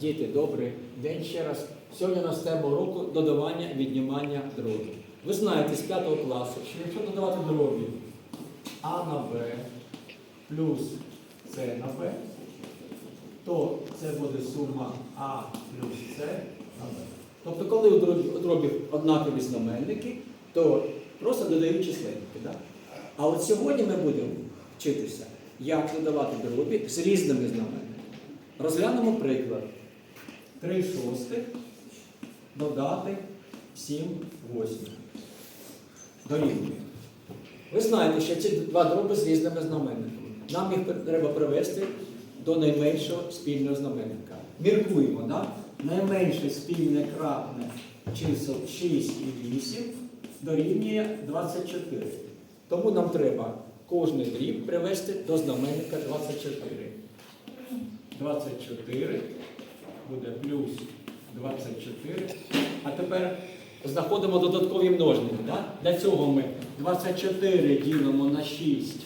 Діти, добрий день ще раз. Сьогодні у нас тема уроку додавання, віднімання дробів. Ви знаєте з 5 класу, що якщо додавати дробі А на Б плюс С на Б, то це буде сума А плюс С на Б. Тобто, коли у дробів однакові знаменники, то просто додають численники. Да? А от сьогодні ми будемо вчитися, як додавати дробі з різними знаменниками. Розглянемо приклад. 3 шостих додати 7 восьмих. Дорівнює. Ви знаєте, що ці два дроби з різними знаменниками. Нам їх треба привести до найменшого спільного знаменника. Міркуємо, да? найменше спільне кратне чисел 6 і 8 дорівнює 24. Тому нам треба кожний дріб привести до знаменника 24. 24 буде плюс 24. А тепер знаходимо додаткові множники. Да? Для цього ми 24 ділимо на 6,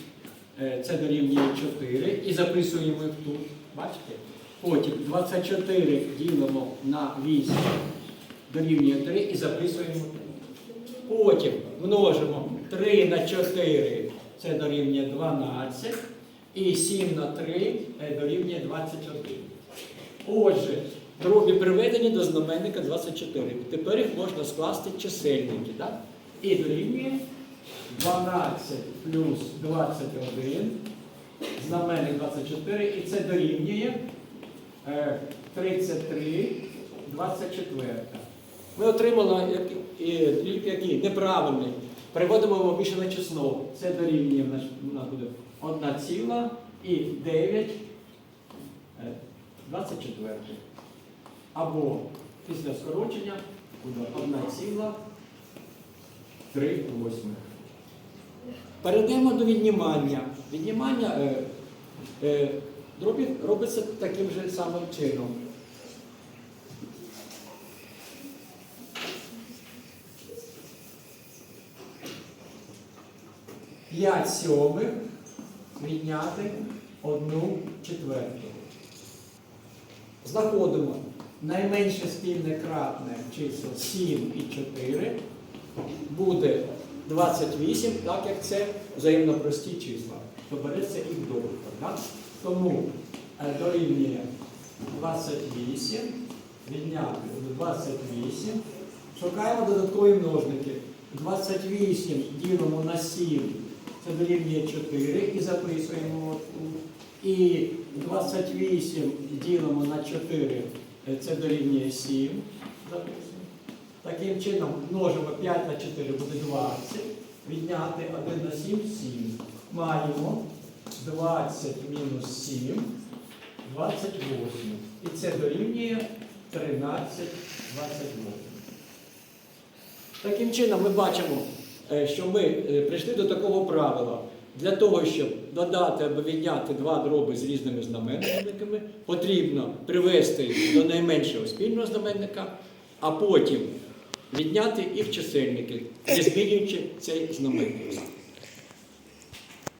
е, це дорівнює 4, і записуємо їх тут. Бачите? Потім 24 ділимо на 8, дорівнює 3 і записуємо тут. Потім множимо 3 на 4, це дорівнює 12. І 7 на 3 е, дорівнює 21. Отже, дроби приведені до знаменника 24. Тепер їх можна скласти чисельники. Так? І дорівнює 12 плюс 21, знаменник 24, і це дорівнює е, 33, 24. Ми отримали який неправильний. Переводимо в обічне число. Це дорівнює у нас буде 1 ціла і 9 е, 24. Або після скорочення буде 1 ціла 3 восьмих. Перейдемо до віднімання. Віднімання е, е, робиться таким же самим чином. 5 сьомих відняти 1 четверту. Знаходимо найменше спільне кратне число 7 і 4 буде 28, так як це взаємно прості числа. То береться їх добуток. Тому е, дорівнює 28, відняти 28. Шукаємо додаткові множники. 28 ділимо на 7, це дорівнює 4 і записуємо. І 28 ділимо на 4, е, це дорівнює 7. Таким чином множимо 5 на 4 буде 20. Відняти 1 на 7 7. Маємо 20 мінус 7, 28. І це дорівнює 13, 28. Таким чином ми бачимо, що ми е, прийшли до такого правила. Для того, щоб додати або відняти два дроби з різними знаменниками, потрібно привести до найменшого спільного знаменника, а потім відняти їх чисельники, не змінюючи цей знаменник.